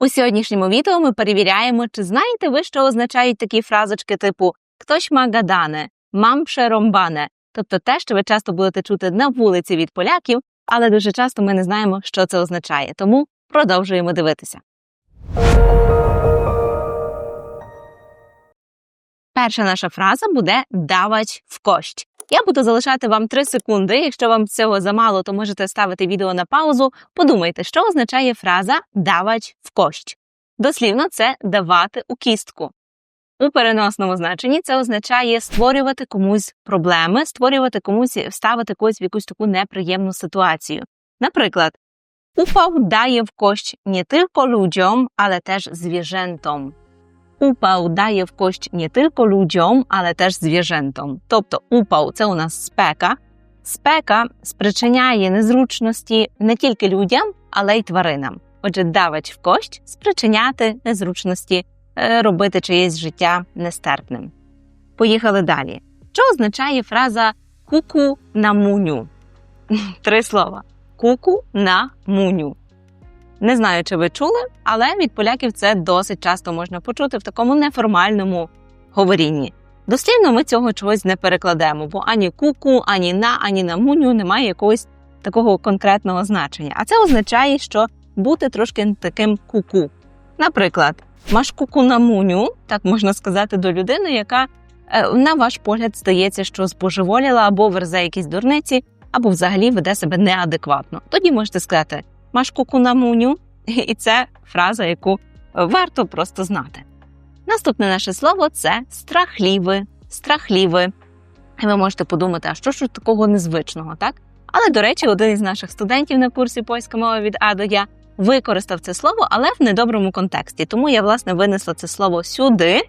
У сьогоднішньому відео ми перевіряємо, чи знаєте ви, що означають такі фразочки типу «Ktoś ma gadane», «Mam przerąbane», тобто те, що ви часто будете чути на вулиці від поляків, але дуже часто ми не знаємо, що це означає. Тому продовжуємо дивитися. Перша наша фраза буде давач в кощ. Я буду залишати вам 3 секунди. Якщо вам цього замало, то можете ставити відео на паузу. Подумайте, що означає фраза давач в кощ. Дослівно це давати у кістку. У переносному значенні це означає створювати комусь проблеми, створювати комусь, ставити когось в якусь таку неприємну ситуацію. Наприклад, упав дає в кощ не тільки людям, але теж звіжентом. Упał daje в кость не тільки людям, але теж звіжентам. Тобто упав це у нас спека. Спека спричиняє незручності не тільки людям, але й тваринам. Отже, давач в кость спричиняти незручності, е, робити чиєсь життя нестерпним. Поїхали далі. Що означає фраза куку на муню? Три слова: куку на муню. Не знаю, чи ви чули, але від поляків це досить часто можна почути в такому неформальному говорінні. Дослівно ми цього чогось не перекладемо, бо ані куку, ані на, ані на муню немає якогось такого конкретного значення. А це означає, що бути трошки таким куку. Наприклад, маш куку на муню, так можна сказати до людини, яка, е, на ваш погляд, здається, що збожеволіла або верзе якісь дурниці, або взагалі веде себе неадекватно. Тоді можете сказати маш куку на муню, і це фраза, яку варто просто знати. Наступне наше слово це страхліве, страхліве. І ви можете подумати, а що ж такого незвичного, так? Але, до речі, один із наших студентів на курсі польська мова від А до Я використав це слово, але в недоброму контексті. Тому я, власне, винесла це слово сюди,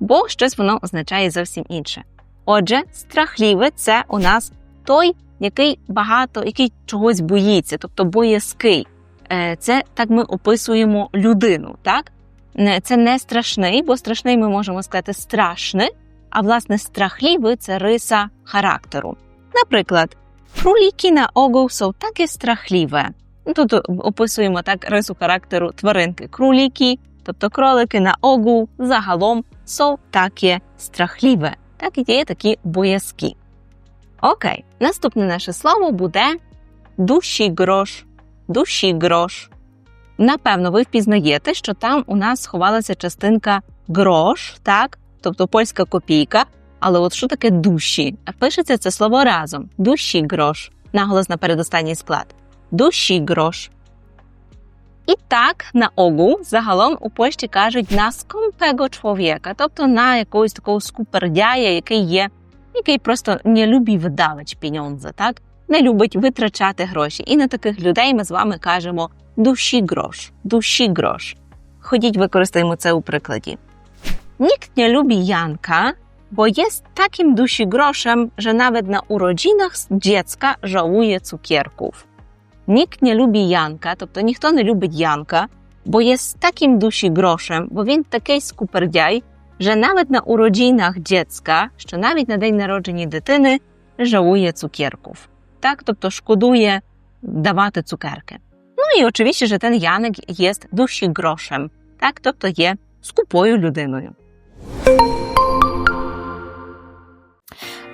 бо щось воно означає зовсім інше. Отже, страхліве це у нас той, який багато, який чогось боїться, тобто боязкий. Е, Це так ми описуємо людину. так? Це не страшний, бо страшний ми можемо сказати страшний, а власне страхлівий це риса характеру. Наприклад, кроліки на огол są таке страхліве. Тут описуємо так рису характеру тваринки. Кроліки, тобто кролики на огул загалом są таке страхліве. Так і є такі боязкі. Окей, наступне наше слово буде душі грош. Душі грош. Напевно, ви впізнаєте, що там у нас сховалася частинка грош, так? Тобто польська копійка. Але от що таке душі? Пишеться це слово разом. Душі грош. Наголос на передостанній склад. Душі грош. І так, на огул загалом у Польщі кажуть на скомпего чоловіка, тобто на якогось такого скупердяя, який є, який просто не любить видавати піньонзи, так? Не любить витрачати гроші. І на таких людей ми з вами кажемо душі грош, душі грош. Ходіть, використаємо це у прикладі. Nikt nie lubi Janka, bo jest takim dusigroszem, że nawet na urodzinach z dziecka żałuje cukierków. Nikt nie lubi Janka, тобто ніхто не любить Янка, бо jest takim dusigroszem, бо він такий скупердяй, że nawet na urodzinach dziecka, що навіть на день народження дитини, żałuje cukierków. Так, тобто шкодує давати цукерки. Ну і очевидно, що ten Яник є душі-грошем, так, тобто є скупою людиною.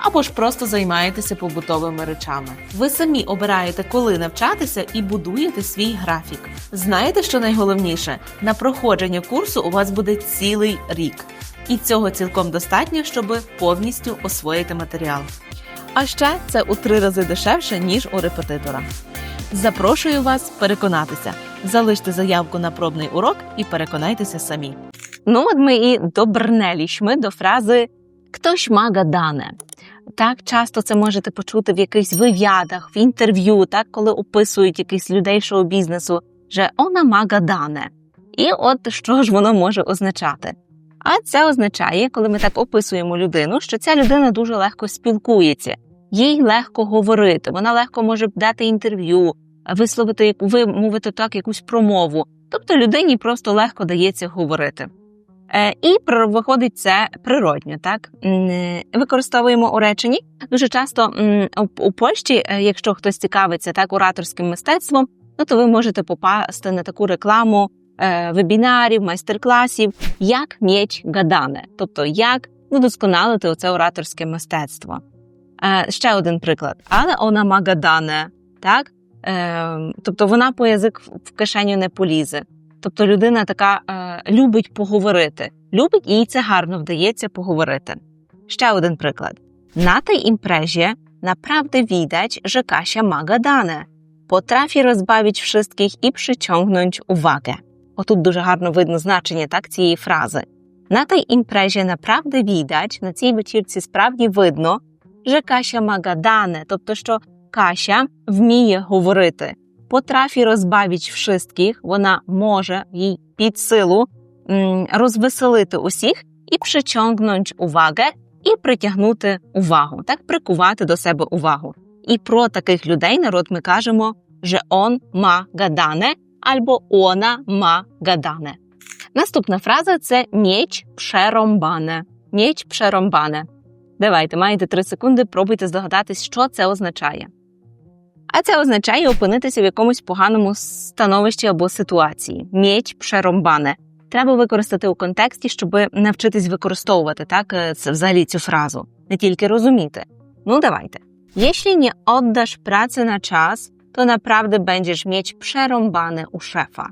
або ж просто займаєтеся побутовими речами. Ви самі обираєте, коли навчатися, і будуєте свій графік. Знаєте, що найголовніше? На проходження курсу у вас буде цілий рік. І цього цілком достатньо, щоб повністю освоїти матеріал. А ще це у три рази дешевше, ніж у репетитора. Запрошую вас переконатися. Залиште заявку на пробний урок і переконайтеся самі. Ну, от ми і добрнелішми до фрази «Ktoś ma gadane». Так часто це можете почути в якихось вив'ядах, в інтерв'ю, так коли описують якихось людей шоу-бізнесу, що «ona ma gadane». І от що ж воно може означати? А це означає, коли ми так описуємо людину, що ця людина дуже легко спілкується, їй легко говорити, вона легко може дати інтерв'ю, висловити вимовити так якусь промову. Тобто людині просто легко дається говорити. Е, І виходить це природньо, так е, використовуємо у реченні. Дуже часто у- Польщі, е, якщо хтось цікавиться так ораторським мистецтвом, ну то ви можете попасти на таку рекламу вебінарів, майстер-класів, як м'яч гадане, тобто як вдосконалити оце ораторське мистецтво. Ще один приклад, але вона ма гадане, так? Тобто вона по язик в- кишеню не полізе. Тобто людина така любить поговорити, любить їй це гарно вдається поговорити. Ще один приклad. Na tej imprezie naprawdę widać, że Kasia ma gadane. Potrafi rozbawić wszystkich і przyciągnąć uwagę. Отут дуже гарно видно значення так, цієї фрази. На tej imprezie naprawdę widać, на цій вечірці справді видно, że Kasia gadane, тобто що Кася вміє говорити. Потрафі розбавіть wszystkich, вона може їй під силу розвеселити усіх і причонгнуть увагу, і притягнути увагу, так прикувати до себе увагу. І про таких людей народ ми кажемо, що он ма гадане або она ма гадане. Наступна фраза це м'яч пшеромбане. М'яч пшеромбане. Давайте, маєте три секунди, пробуйте здогадатись, що це означає. А це означає опинитися в якомусь поганому становищі або ситуації. М'яч пшеромбане. Треба використати у контексті, щоб навчитись використовувати так е, це взагалі цю фразу, не тільки розуміти. Ну давайте. Jeśli nie oddasz pracy na czas, to naprawdę będziesz mieć przerąbane u szefa.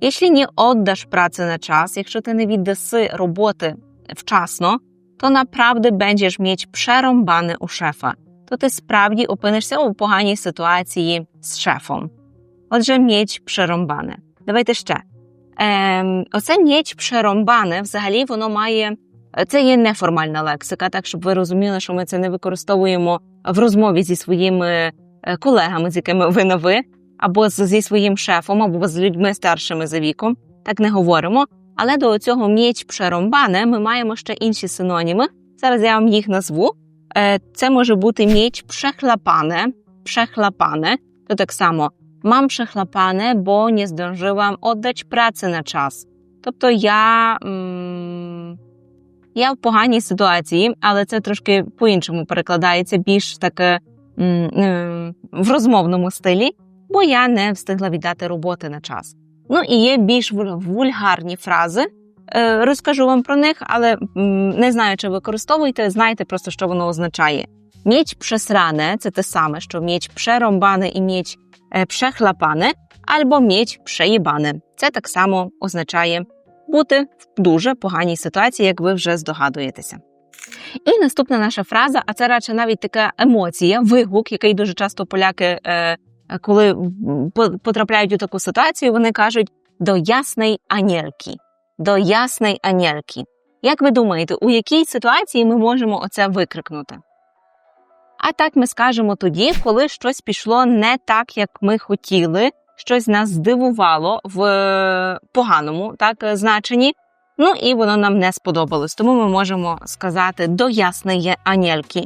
Jeśli nie oddasz pracy na czas, якщо ти не віддаси роботи вчасно, то naprawdę będziesz mieć przerąbane u szefa. То ти справді опинишся у поганій ситуації з шефом. Отже, м'яч przerąbane. Давайте ще. Ем, оце м'яч przerąbane, взагалі воно має. Це є неформальна лексика, так щоб ви розуміли, що ми це не використовуємо в розмові зі своїми е, колегами, з якими ви на ви, або зі своїм шефом, або з людьми старшими за віком. Так не говоримо. Але до цього м'яч przerąbane ми маємо ще інші синоніми. Зараз я вам їх назву. Е, Це може бути м'яч przechlapane, przechlapane. To так само Mam przechlapane, bo nie zdążyłam oddać pracy na czas. Тобто я, м, я в поганій ситуації, але це трошки по-іншому перекладається, більш таке м, е, в розмовному стилі, бо я не встигла віддати роботи на час. Ну і є більш вульгарні фрази. Е, Розкажу вам про них, але не знаю, чи використовуєте, знайте просто, що воно означає. Міч przesrane – це те саме, що міч przerąbane і міч е, przechlapane, або міч przejebane. Це так само означає бути в дуже поганій ситуації, як ви вже здогадуєтеся. І наступна наша фраза, а це радше навіть така емоція, вигук, який дуже часто поляки, е, коли потрапляють у таку ситуацію, вони кажуть до ясної анєльки. До ясної анєльки. Як ви думаєте, у якій ситуації ми можемо оце викрикнути? А так ми скажемо тоді, коли щось пішло не так, як ми хотіли, щось нас здивувало в е, поганому так, значенні. Ну і воно нам не сподобалось. Тому ми можемо сказати до ясної анєльки.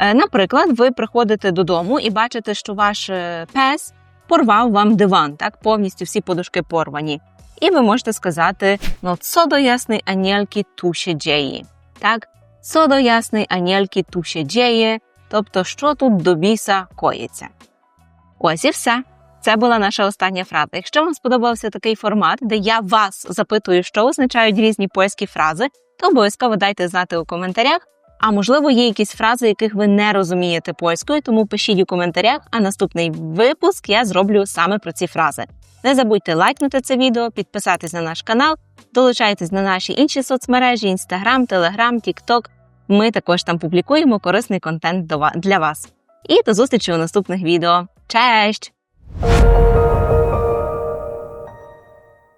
Е, Наприклад, ви приходите додому і бачите, що ваш е, пес порвав вам диван, так повністю всі подушки порвані. І ви можете сказати: ну, до ясної анєльки ту ще діє. Так, до ясної анєльки ту ще діє. Тобто, що тут до біса коїться. Ось і все. Це була наша остання фраза. Якщо вам сподобався такий формат, де я вас запитую, що означають різні польські фрази, то обов'язково дайте знати у коментарях. А можливо, є якісь фрази, яких ви не розумієте польською, тому пишіть у коментарях, а наступний випуск я зроблю саме про ці фрази. Не забудьте лайкнути це відео, підписатись на наш канал, долучайтесь на наші інші соцмережі: Instagram, Telegram, TikTok. Ми також там публікуємо корисний контент для вас. І до зустрічі у наступних відео. Честь!